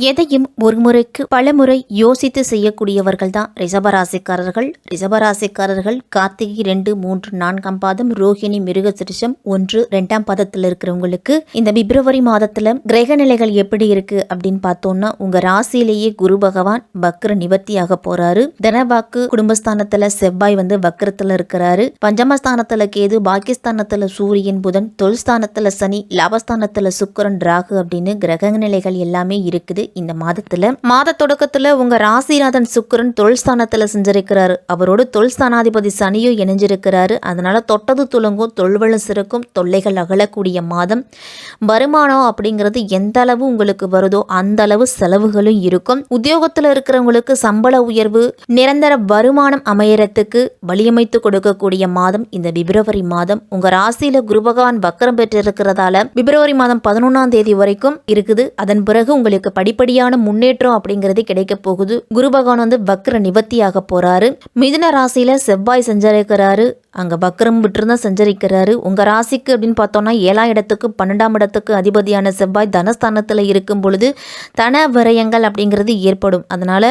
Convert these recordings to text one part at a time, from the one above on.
எதையும் ஒரு முறைக்கு பலமுறை யோசித்து செய்யக்கூடியவர்கள் தான் ரிஷபராசிக்காரர்கள். ரிஷபராசிக்காரர்கள் கார்த்திகை ரெண்டு மூன்று நான்காம் பாதம் ரோஹிணி மிருகசிரிஷம் ஒன்று ரெண்டாம் பாதத்தில் இருக்கிறவங்களுக்கு இந்த பிப்ரவரி மாதத்துல கிரக நிலைகள் எப்படி இருக்கு அப்படின்னு பார்த்தோம்னா உங்க ராசியிலேயே குரு பகவான் வக்ர நிவர்த்தியாக போறாரு. தனவாக்கு குடும்பஸ்தானத்துல செவ்வாய் வந்து வக்ரத்துல இருக்கிறாரு. பஞ்சமஸ்தானத்துல கேது பாகிஸ்தானத்துல சூரியன் புதன் தொல்ஸ்தானத்துல சனி லாபஸ்தானத்துல சுக்கரன் ராகு அப்படின்னு கிரக நிலைகள் எல்லாமே இருக்குது. இந்த மாதத்துல மாத தொடக்கத்துல உங்க ராசிநாதன் சுக்கரன் தொழில்ஸ்தானத்துல செஞ்சிருக்கிறாரு அவரோட தொழில்ஸ்தானாதிபதி சனியும் இணைஞ்சிருக்கிறாரு. அதனால தொட்டது துலங்கும் தொல்வளம் சிறக்கும் தொல்லைகள் அகலக்கூடிய மாதம். வருமானம் அப்படிங்கிறது எந்த அளவு உங்களுக்கு வருதோ அந்த அளவு செலவுகளும் இருக்கும். உத்தியோகத்துல இருக்கிறவங்களுக்கு சம்பள உயர்வு நிரந்தர வருமானம் அமையறதுக்கு வழியமைத்து கொடுக்கக்கூடிய மாதம் இந்த பிப்ரவரி மாதம். உங்க ராசியில குரு பகவான் வக்கரம் பெற்றிருக்கிறதால பிப்ரவரி மாதம் பதினொன்னாம் தேதி வரைக்கும் இருக்குது. அதன் பிறகு உங்களுக்கு படிப்படியான முன்னேற்றம் அப்படிங்கிறது கிடைக்க போகுது. குரு பகவான் வந்து வக்ர நிவர்த்தியாக போறாரு. மிதுன ராசியில செவ்வாய் சஞ்சரிக்கிறாரு. அங்க வக்ரம் விட்டுருந்தான் சஞ்சரிக்கிறாரு. உங்க ராசிக்கு அப்படின்னு பார்த்தோம்னா ஏழாம் இடத்துக்கு பன்னெண்டாம் இடத்துக்கு அதிபதியான செவ்வாய் தனஸ்தானத்தில் இருக்கும் பொழுது தன விரயங்கள் அப்படிங்கிறது ஏற்படும். அதனால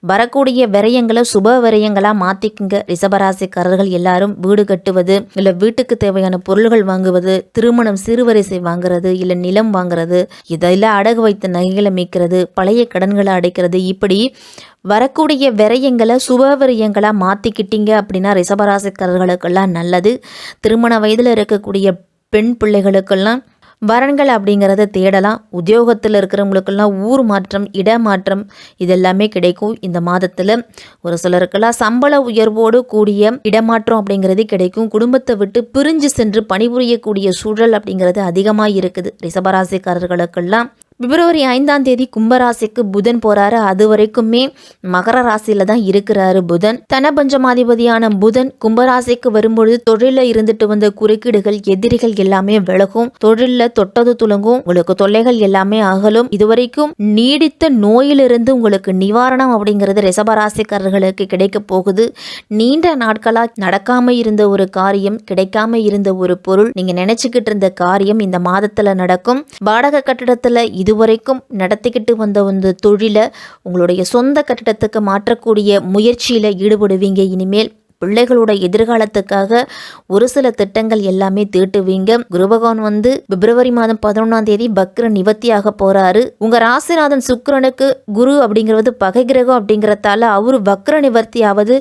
வரக்கூடிய விரயங்களை சுப விரயங்களா மாத்திக்குங்க. ரிஷபராசிக்காரர்கள் எல்லாரும் வீடு கட்டுவது இல்ல வீட்டுக்கு தேவையான பொருள்கள் வாங்குவது திருமணம் சிறுவரிசை வாங்குறது இல்ல நிலம் வாங்குறது இதெல்லாம் அடகு வைத்த நகைகளை மீட்கிறது பழைய கடன்களை அடைக்கிறது. இப்படி வரக்கூடிய விரயங்களை சுப விரயங்களாக மாற்றிக்கிட்டீங்க அப்படின்னா ரிஷபராசிக்காரர்களுக்கெல்லாம் நல்லது. திருமண வயதில் இருக்கக்கூடிய பெண் பிள்ளைகளுக்கெல்லாம் வரன்கள் அப்படிங்கிறத தேடலாம். உத்தியோகத்தில் இருக்கிறவங்களுக்கெல்லாம் ஊர் மாற்றம் இடமாற்றம் இதெல்லாமே கிடைக்கும். இந்த மாதத்தில் ஒரு சிலருக்கெல்லாம் சம்பள உயர்வோடு கூடிய இடமாற்றம் அப்படிங்கிறது கிடைக்கும். குடும்பத்தை விட்டு பிரிஞ்சு சென்று பணிபுரியக்கூடிய சூழல் அப்படிங்கிறது அதிகமாக இருக்குது ரிசபராசிக்காரர்களுக்கெல்லாம் பிப்ரவரி ஐந்தாம் தேதி கும்பராசிக்கு புதன் போறாரு. அது வரைக்குமே மகர ராசியில தான் இருக்கிறாரு புதன். தனபஞ்சமாதிபதியான புதன் கும்பராசிக்கு வரும்பொழுது தொழில இருந்துட்டு வந்த குறுக்கீடுகள் எதிரிகள் எல்லாமே விலகும். தொழில தொட்டது துலங்கும். உங்களுக்கு தொல்லைகள் எல்லாமே அகலும். இதுவரைக்கும் நீடித்த நோயிலிருந்து உங்களுக்கு நிவாரணம் அப்படிங்கிறது ரிசபராசிக்காரர்களுக்கு கிடைக்க போகுது. நீண்ட நாட்களா நடக்காம இருந்த ஒரு காரியம் கிடைக்காம இருந்த ஒரு பொருள் நீங்க நினைச்சுக்கிட்டு இருந்த காரியம் இந்த மாதத்துல நடக்கும். வாடகை கட்டிடத்துல இதுவரைக்கும் நடத்திக்கிட்டு வந்த அந்த தொழிலை உங்களுடைய சொந்த கட்டிடத்துக்கு மாற்றக்கூடிய முயற்சியில் ஈடுபடுவீங்க. இனிமேல் பிள்ளைகளோட எதிர்காலத்துக்காக ஒரு சில திட்டங்கள் எல்லாமே தீட்டுவீங்க. குருபகவான் வந்து பிப்ரவரி மாதம் பதினொன்றாம் தேதி பக்ர நிவர்த்தியாக போறாரு. உங்க ராசிநாதன் சுக்கரனுக்கு குரு அப்படிங்கிறது பகை கிரகம் அப்படிங்கிறதால அவரு பக்ர நிவர்த்தியாவது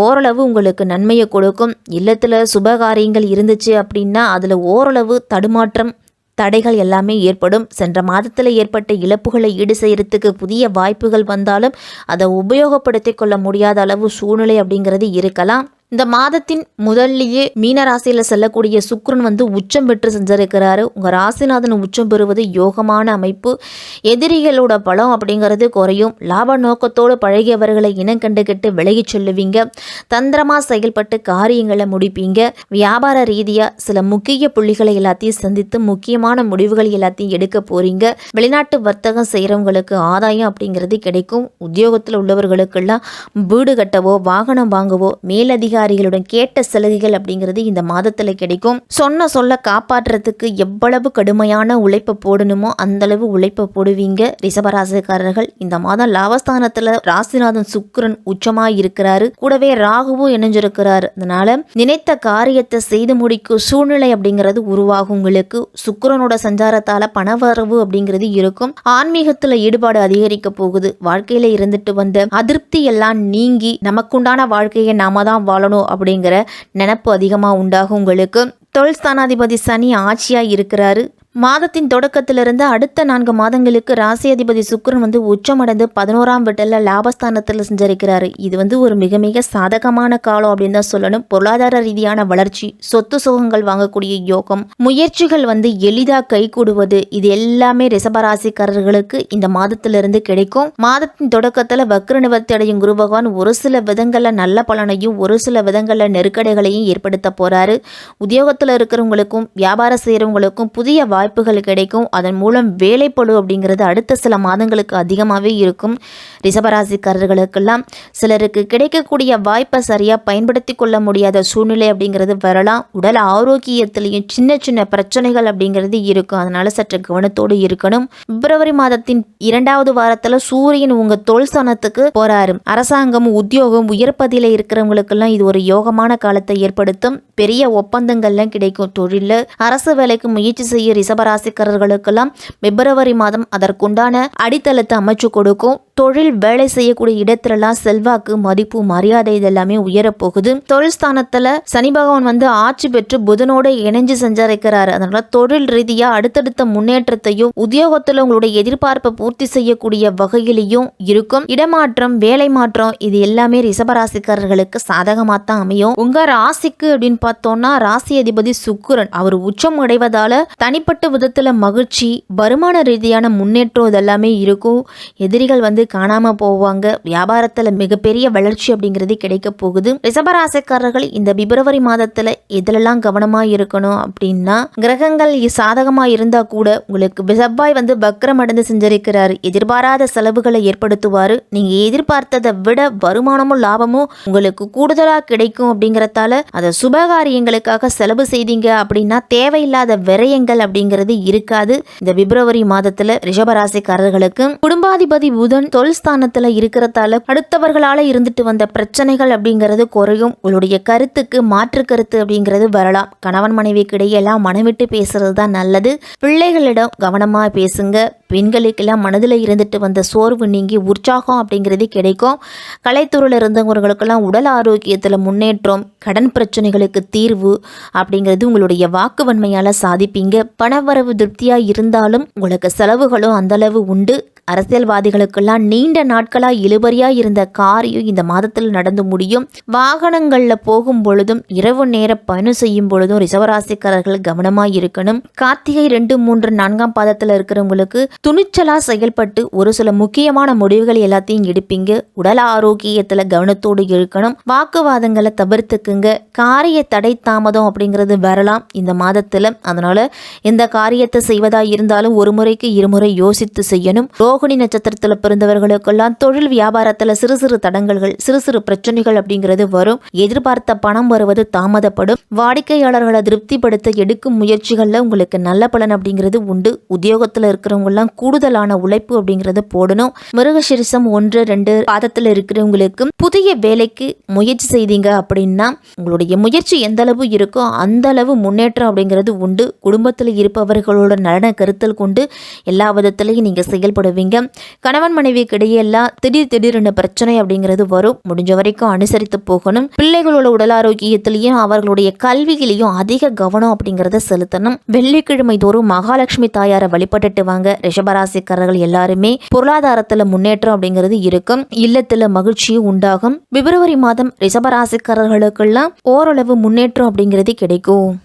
ஓரளவு உங்களுக்கு நன்மையை கொடுக்கும். இல்லத்துல சுபகாரியங்கள் இருந்துச்சு அப்படின்னா அதுல ஓரளவு தடுமாற்றம் தடைகள் எல்லாமே ஏற்படும். சென்ற மாதத்தில் ஏற்பட்ட இழப்புகளை ஈடு செய்யறதுக்கு புதிய வாய்ப்புகள் வந்தாலும் அதை உபயோகப்படுத்தி கொள்ள முடியாத அளவு சூழ்நிலை அப்படிங்கிறது இருக்கலாம். இந்த மாதத்தின் முதல்லையே மீனராசியில் செல்லக்கூடிய சுக்ரன் வந்து உச்சம் பெற்று செஞ்சிருக்கிறாரு. உங்கள் ராசிநாதன் உச்சம் பெறுவது யோகமான அமைப்பு. எதிரிகளோட பலம் அப்படிங்கிறது குறையும். லாப நோக்கத்தோடு பழகியவர்களை இனம் கண்டுகிட்டு விலகிச் சொல்லுவீங்க. தந்திரமாக செயல்பட்டு காரியங்களை முடிப்பீங்க. வியாபார ரீதியாக சில முக்கிய புள்ளிகளை எல்லாத்தையும் சந்தித்து முக்கியமான முடிவுகள் எல்லாத்தையும் எடுக்க போறீங்க. வெளிநாட்டு வர்த்தகம் செய்கிறவங்களுக்கு ஆதாயம் அப்படிங்கிறது கிடைக்கும். உத்தியோகத்தில் உள்ளவர்களுக்கெல்லாம் வீடு கட்டவோ வாகனம் வாங்கவோ மேலதிக அதிகாரிகளுடன் கேட்ட சலுகைகள் அப்படிங்கிறது இந்த மாதத்துல கிடைக்கும். சொன்ன சொல்ல காப்பாற்றுறதுக்கு எவ்வளவு கடுமையான உழைப்பை போடணுமோ அந்த அளவு உழைப்பை போடுவீங்க. ரிஷபராசிக்காரர்கள் இந்த மாதம் லாபஸ்தானத்துல ராசிநாதன் சுக்கரன் உச்சமா இருக்கிறாரு. கூடவே ராகுவும் இணைஞ்சிருக்கிறாரு. அதனால நினைத்த காரியத்தை செய்து முடிக்கும் சூழ்நிலை அப்படிங்கிறது உருவாகும் உங்களுக்கு. சுக்கரனோட சஞ்சாரத்தால பணவரவு அப்படிங்கிறது இருக்கும். ஆன்மீகத்துல ஈடுபாடு அதிகரிக்க போகுது. வாழ்க்கையில இருந்துட்டு வந்த அதிருப்தி எல்லாம் நீங்கி நமக்குண்டான வாழ்க்கையை நாம தான் வாழணும். அப்படிங்கிற நினப்பு அதிகமா உண்டாகும் உங்களுக்கு. தொழில் ஸ்தானாதிபதி சனி ஆட்சியா இருக்கிறாரு. மாதத்தின் தொடக்கத்திலிருந்து அடுத்த நான்கு மாதங்களுக்கு ராசி அதிபதி சுக்கரன் வந்து உச்சமடைந்து பதினோராம் வீட்டில் லாபஸ்தானத்தில் செஞ்சிருக்கிறாரு. இது வந்து ஒரு மிக மிக சாதகமான காலம் அப்படின்னு தான் சொல்லணும். பொருளாதார ரீதியான வளர்ச்சி சொத்து சுகங்கள் வாங்கக்கூடிய யோகம் முயற்சிகள் வந்து எளிதாக கைகூடுவது இது எல்லாமே ரிசபராசிக்காரர்களுக்கு இந்த மாதத்திலிருந்து கிடைக்கும். மாதத்தின் தொடக்கத்தில் வக்ர நிவர்த்தி அடையும் குரு பகவான் ஒரு சில விதங்களில் நல்ல பலனையும் ஒரு சில விதங்களில் நெருக்கடிகளையும் ஏற்படுத்த போறாரு. உத்தியோகத்தில் இருக்கிறவங்களுக்கும் வியாபாரம் செய்கிறவங்களுக்கும் புதிய வாய்ப்புகள் கிடைக்கும். அதன் மூலம் வேலைப்பழு அப்படிங்கிறது அடுத்த சில மாதங்களுக்கு அதிகமாகவே இருக்கும். ரிசபராசிக்காரர்களுக்கெல்லாம் சிலருக்கு கிடைக்கக்கூடிய வாய்ப்பை சரியாக பயன்படுத்தி கொள்ள முடியாத சூழ்நிலை அப்படிங்கிறது வரலாம். உடல் ஆரோக்கியத்திலையும் சின்ன சின்ன பிரச்சனைகள் அப்படிங்கிறது இருக்கும். அதனால சற்று கவனத்தோடு இருக்கணும். பிப்ரவரி மாதத்தின் இரண்டாவது வாரத்தில் சூரியன் உங்கள் தொழில் சனத்துக்கு போகிறாரு அரசாங்கம் உத்தியோகம் உயர்பதியில் இருக்கிறவங்களுக்கெல்லாம் இது ஒரு யோகமான காலத்தை ஏற்படுத்தும். பெரிய ஒப்பந்தங்கள்லாம் கிடைக்கும். தொழிலில் அரசு வேலைக்கு முயற்சி செய்ய ரிசபராசிக்காரர்களுக்கெல்லாம் பிப்ரவரி மாதம் அதற்குண்டான அடித்தளத்தை அமைச்சு கொடுக்கும். தொழில் வேலை செய்யக்கூடிய இடத்துலலாம் செல்வாக்கு மதிப்பு மரியாதை இதெல்லாமே உயரப்போகுது. தொழில் ஸ்தானத்துல சனி பகவான் வந்து ஆட்சி பெற்று புதனோட இணைஞ்சு சஞ்சரிக்கிறாரு. அதனால தொழில் ரீதியா அடுத்தடுத்த முன்னேற்றத்தையும் உத்தியோகத்துல உங்களுடைய எதிர்பார்ப்பை பூர்த்தி செய்யக்கூடிய வகையிலையும் இருக்கும். இடமாற்றம் வேலை மாற்றம் இது எல்லாமே ரிசபராசிக்காரர்களுக்கு சாதகமாக தான் அமையும். உங்க ராசிக்கு அப்படின்னு பார்த்தோம்னா ராசி அதிபதி சுக்கிரன். அவர் உச்சம் அடைவதால தனிப்பட்ட விதத்துல மகிழ்ச்சி வருமான ரீதியான முன்னேற்றம் இதெல்லாமே இருக்கும். எதிரிகள் வந்து காணாம போவாங்க. வியாபாரத்துல மிகப்பெரிய வளர்ச்சி அப்படிங்கிறது கிடைக்க போகுது. ரிசபராசக்காரர்கள் இந்த பிப்ரவரி மாதத்துல எதிலெல்லாம் கவனமா இருக்கணும் அப்படின்னா கிரகங்கள் சாதகமா இருந்தா கூட உங்களுக்கு செவ்வாய் வந்து பக்ரம் அடைந்து செஞ்சிருக்கிறாரு. எதிர்பாராத செலவுகளை ஏற்படுத்துவாரு. நீங்கள் எதிர்பார்த்ததை விட வருமானமும் லாபமும் உங்களுக்கு கூடுதலாக கிடைக்கும் அப்படிங்கிறதால அதை சுபகாரியங்களுக்காக செலவு செய்தீங்க அப்படின்னா தேவையில்லாத விரயங்கள் அப்படிங்கிறது இருக்காது. இந்த பிப்ரவரி மாதத்தில் ரிஷபராசிக்காரர்களுக்கு குடும்பாதிபதி புதன் தொழில் ஸ்தானத்தில் இருக்கிறதால அடுத்தவர்களால் இருந்துட்டு வந்த பிரச்சனைகள் அப்படிங்கிறது குறையும். உங்களுடைய கருத்துக்கு மாற்று கருத்து அப்படிங்கிறது வரலாம். கணவன் மனைவிக்கு இடையெல்லாம் மனமிட்டு பேசுறது தான் நல்லது. பிள்ளைகளிடம் கவனமாக பேசுங்க. பெண்களுக்கெல்லாம் மனதில் இருந்துட்டு வந்த சோர்வு நீங்கி உற்சாகம் அப்படிங்கிறது கிடைக்கும். கலைத்துறையில் இருந்தவங்களுக்கெல்லாம் உடல் ஆரோக்கியத்தில் முன்னேற்றம் கடன் பிரச்சனைகளுக்கு தீர்வு அப்படிங்கிறது உங்களுடைய வாக்கு வன்மையால் சாதிப்பீங்க. பணவரவு திருப்தியாக இருந்தாலும் உங்களுக்கு செலவுகளும் அந்தளவு உண்டு. அரசியல்வாதிகளுக்கெல்லாம் நீண்ட நாட்களாக இழுபறியாக இருந்த காரியம் இந்த மாதத்தில் நடந்து முடியும். வாகனங்களில் போகும் பொழுதும் இரவு நேர பயணம் செய்யும் பொழுதும் ரிசவராசிக்காரர்கள் கவனமாக இருக்கணும். கார்த்திகை ரெண்டு மூன்று நான்காம் பாதத்தில் இருக்கிறவங்களுக்கு துணிச்சலாக செயல்பட்டு ஒரு சில முக்கியமான முடிவுகள் எல்லாத்தையும் எடுப்பீங்க. உடல் ஆரோக்கியத்தில் கவனத்தோடு இருக்கணும். வாக்குவாதங்களை தவிர்த்துக்குங்க. காரிய தடை தாமதம் அப்படிங்கிறது வரலாம் இந்த மாதத்தில். அதனால் எந்த காரியத்தை செய்வதாக இருந்தாலும் ஒரு முறைக்கு இருமுறை யோசித்து செய்யணும். ரோகிணி நட்சத்திரத்தில் பிறந்தவர்களுக்கெல்லாம் தொழில் வியாபாரத்தில் சிறு சிறு தடங்கல்கள் சிறு சிறு பிரச்சனைகள் அப்படிங்கிறது வரும். எதிர்பார்த்த பணம் வருவது தாமதப்படும். வாடிக்கையாளர்களை திருப்திப்படுத்த எடுக்கும் முயற்சிகளில் உங்களுக்கு நல்ல பலன் அப்படிங்கிறது உண்டு. உத்தியோகத்தில் இருக்கிறவங்கலாம் கூடுதலான உழைப்பு அப்படிங்கறது போடணும். மிருகசிரிசம் ஒன்று ரெண்டு பாதத்தில் இருக்கிறவங்களுக்கு புதிய வேலைக்கு முயற்சி செய்தீங்க அப்படின்னா உங்களுடைய முயற்சி எந்த அளவு இருக்கோ அந்த அளவு முன்னேற்றம் அப்படிங்கிறது உண்டு. குடும்பத்தில் இருப்பவர்களோட நலனை கருத்தில் கொண்டு எல்லா விதத்திலையும் நீங்கள் செயல்படுவீங்க. கணவன் மனைவிக்கு இடையெல்லாம் திடீர் திடீர்னு பிரச்சனை அப்படிங்கிறது வரும். முடிஞ்ச வரைக்கும் அனுசரித்து போகணும். பிள்ளைகளோட உடல் ஆரோக்கியத்திலையும் அவர்களுடைய கல்வியிலையும் அதிக கவனம் அப்படிங்கிறத செலுத்தணும். வெள்ளிக்கிழமை தோறும் மகாலட்சுமி தாயாரை வழிபட்டுட்டு வாங்க. ரிஷபராசிக்காரர்கள் எல்லாருமே பொருளாதாரத்துல முன்னேற்றம் அப்படிங்கிறது இருக்கும். இல்லத்துல மகிழ்ச்சியும் உண்டாகும். பிப்ரவரி மாதம் ரிஷபராசிக்காரர்களுக்கெல்லாம் ஓரளவு முன்னேற்றம் அப்படிங்கிறது கிடைக்கும்.